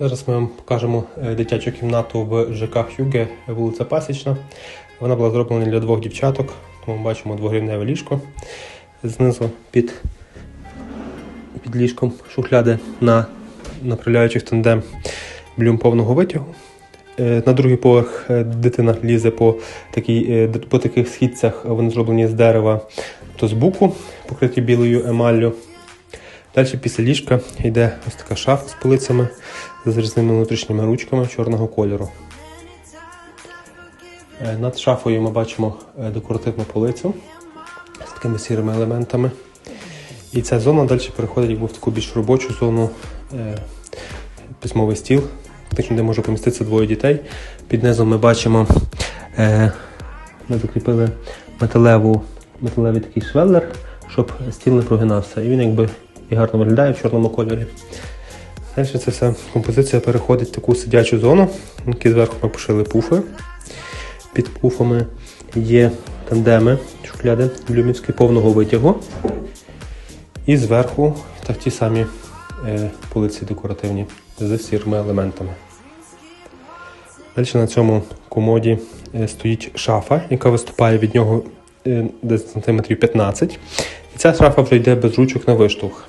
Зараз ми вам покажемо е, дитячу кімнату в ЖК Хюге, вулиця Пасічна. Вона була зроблена для двох дівчаток, тому ми бачимо двогрівневе ліжко. Знизу під, під ліжком шухляди на направляючих тандем блюм повного витягу. Е, На другий поверх е, дитина лізе по, такій, по таких східцях, вони зроблені з дерева, то з буку, покриті білою емаллю. Далі після ліжка йде ось така шафа з полицями з зрізними внутрішніми ручками чорного кольору. Е, Над шафою ми бачимо е, декоративну полицю з такими сірими елементами. І ця зона далі переходить якби в таку більш робочу зону, е, письмовий стіл, фактично, де може поміститися двоє дітей. Під низом ми бачимо, ми закріпили металеву, металевий такий швеллер, щоб стіл не прогинався. І він якби і гарно виглядає в чорному кольорі. Далі ця вся композиція переходить в таку сидячу зону, в якій зверху ми пошили пуфи. Під пуфами є тандеми, шухляди блюмівські повного витягу. І зверху так ті самі е, полиці декоративні з сірими елементами. Далі на цьому комоді е, стоїть шафа, яка виступає від нього е, десь сантиметрів 15. І ця шафа вже йде без ручок на виштовх.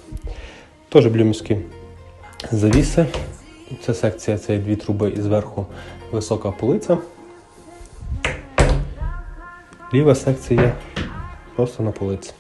Теж блюмські завіси. Ця секція це дві труби і зверху висока полиця. Ліва секція просто на полиці.